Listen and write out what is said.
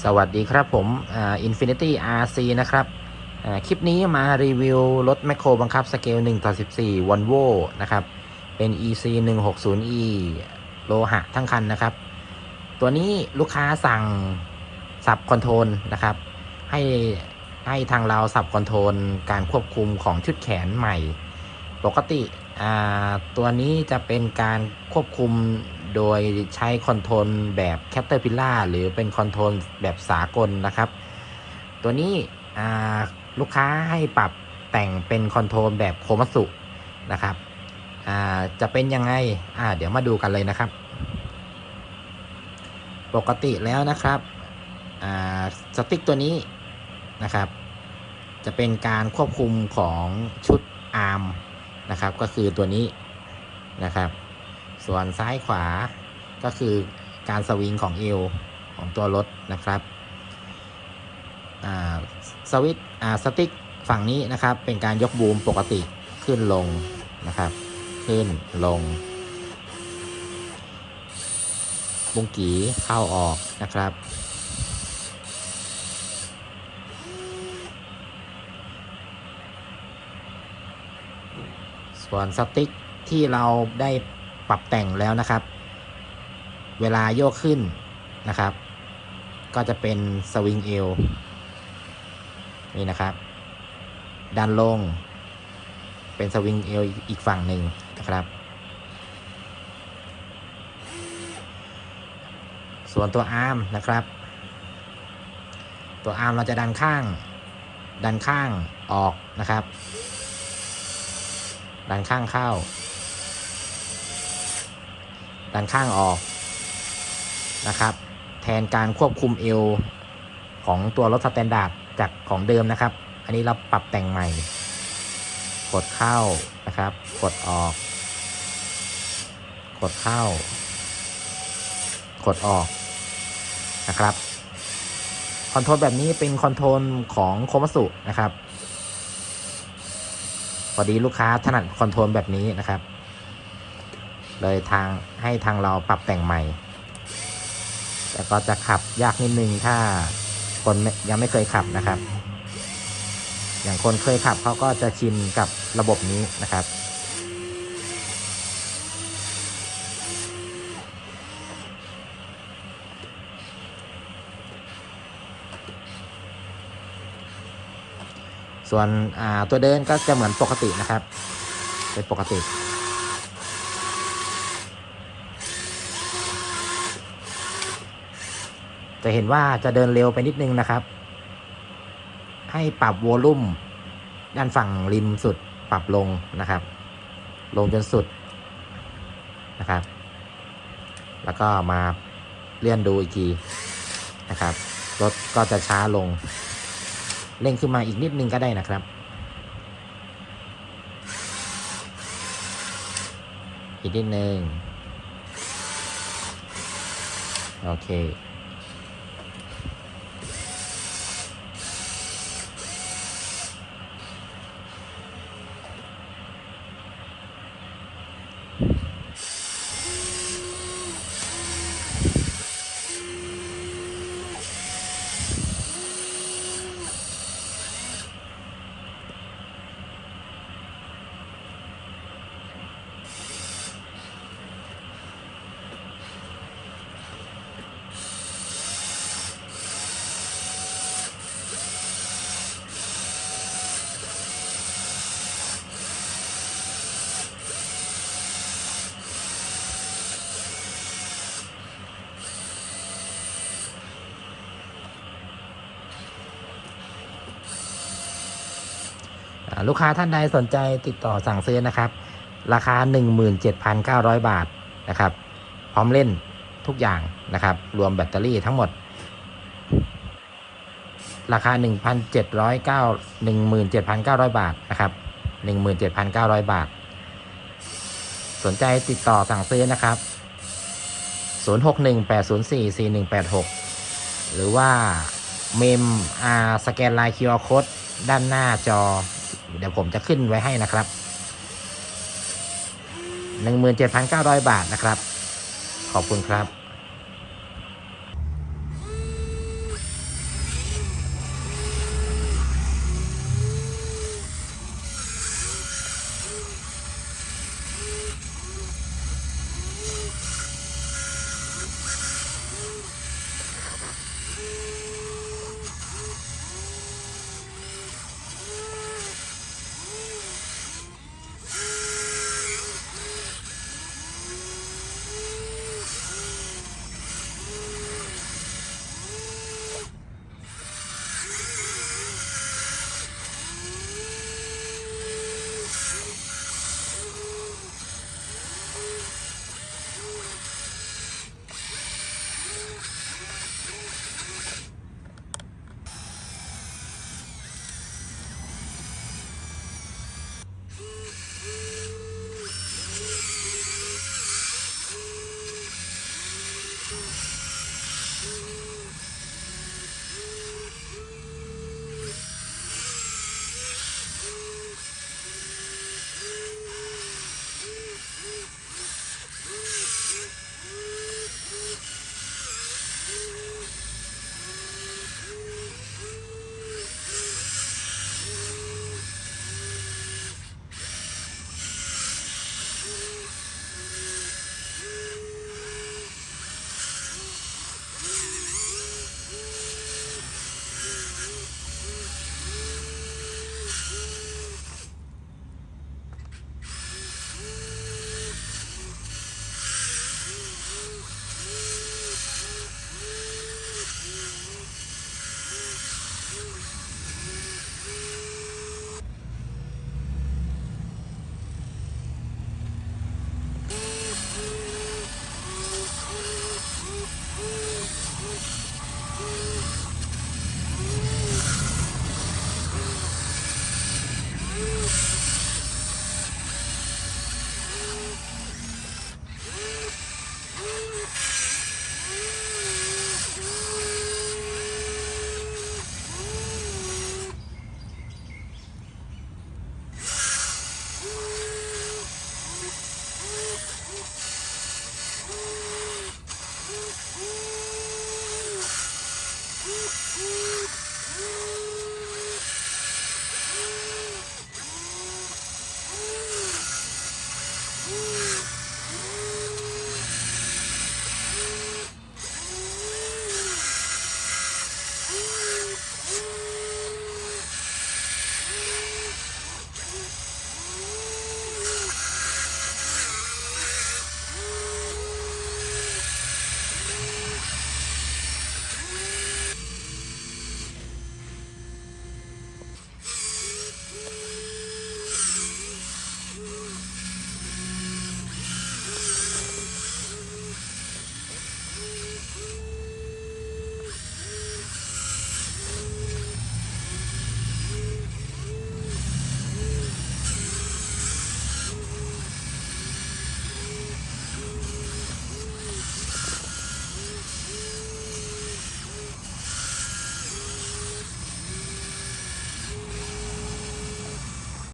สวัสดีครับผมอ่า Infinity RC นะครับ คลิปนี้มารีวิวรถแมคโครบังคับสเกล1ต่อ14 Volvo นะครับ เป็น EC 160E โลหะทั้งคันนะครับ ตัวนี้ลูกค้าสั่งสับคอนโทรลนะครับ ให้ให้ทางเราสับคอนโทรลการควบคุมของชุดแขนใหม่ ปกติอ่าตัวนี้จะเป็นการควบคุม โดยใช้คอนโทรลแบบ Caterpillar หรือเป็นคอนโทรลแบบสากลนะครับ ตัวนี้ลูกค้าให้ปรับแต่งเป็นคอนโทรลแบบโคมัสุนะครับจะเป็นยังไงเดี๋ยวมาดูกันเลยนะครับ ปกติแล้วนะครับสติ๊กตัวนี้นะครับ จะเป็นการควบคุมของชุดอาร์มนะครับ ก็คือตัวนี้นะครับ ส่วนซ้ายขวาก็คือการสวิงของเอวของตัวรถนะครับสวิตอ่าสติ๊กฝั่งนี้นะครับเป็นการยกบูมปกติขึ้นลงนะครับ ขึ้นลง บุงกีเข้าออกนะครับ ส่วนสติ๊กที่เราได้ ปรับแต่งแล้วนะครับ เวลาโยกขึ้นนะครับ ก็จะเป็นสวิงเอวนี่นะครับ ดันลง เป็นสวิงเอวอีกฝั่งหนึ่งนะครับ ส่วนตัวอาร์มนะครับ ตัวอาร์มเราจะดันข้าง ดันข้างออกนะครับ ดันข้างเข้า ดันข้างออกนะครับ แทนการควบคุมเอวของตัวรถสแตนดาร์ดจากของเดิมนะครับ อันนี้เราปรับแต่งใหม่ กดเข้านะครับ กดออก กดเข้า กดออกนะครับคอนโทรลแบบนี้เป็นคอนโทรลของโคมัสุนะครับพอดีลูกค้าถนัดคอนโทรลแบบนี้นะครับ เลยทางให้ทางเราปรับแต่งใหม่ แต่ก็จะขับยากนิดนึงถ้าคนยังไม่เคยขับนะครับ อย่างคนเคยขับเขาก็จะชินกับระบบนี้นะครับส่วนตัวเดินก็จะเหมือนปกตินะครับ เป็นปกติ จะเห็นว่าจะเดินเร็วไปนิดนึงนะครับ ให้ปรับโวลูมด้านฝั่งริมสุดปรับลงนะครับ ลงจนสุดนะครับ แล้วก็มาเลื่อนดูอีกทีนะครับรถก็จะช้าลง เร่งขึ้นมาอีกนิดนึงก็ได้นะครับ อีกนิดนึงโอเค ลูกค้าท่านใดสนใจติดต่อสั่งซื้อนะครับ ราคา 17,900 บาทนะครับ พร้อมเล่นทุกอย่างนะครับ รวมแบตเตอรี่ทั้งหมด ราคา 1,709 17,900 บาทนะครับ 17,900 บาท สนใจติดต่อสั่งซื้อนะครับ 0618044186 หรือว่าเมมอาสแกนไลน์ QR Code ด้านหน้าจอ เดี๋ยวผมจะขึ้นไว้ให้นะครับ 17,900 บาทนะครับ ขอบคุณครับ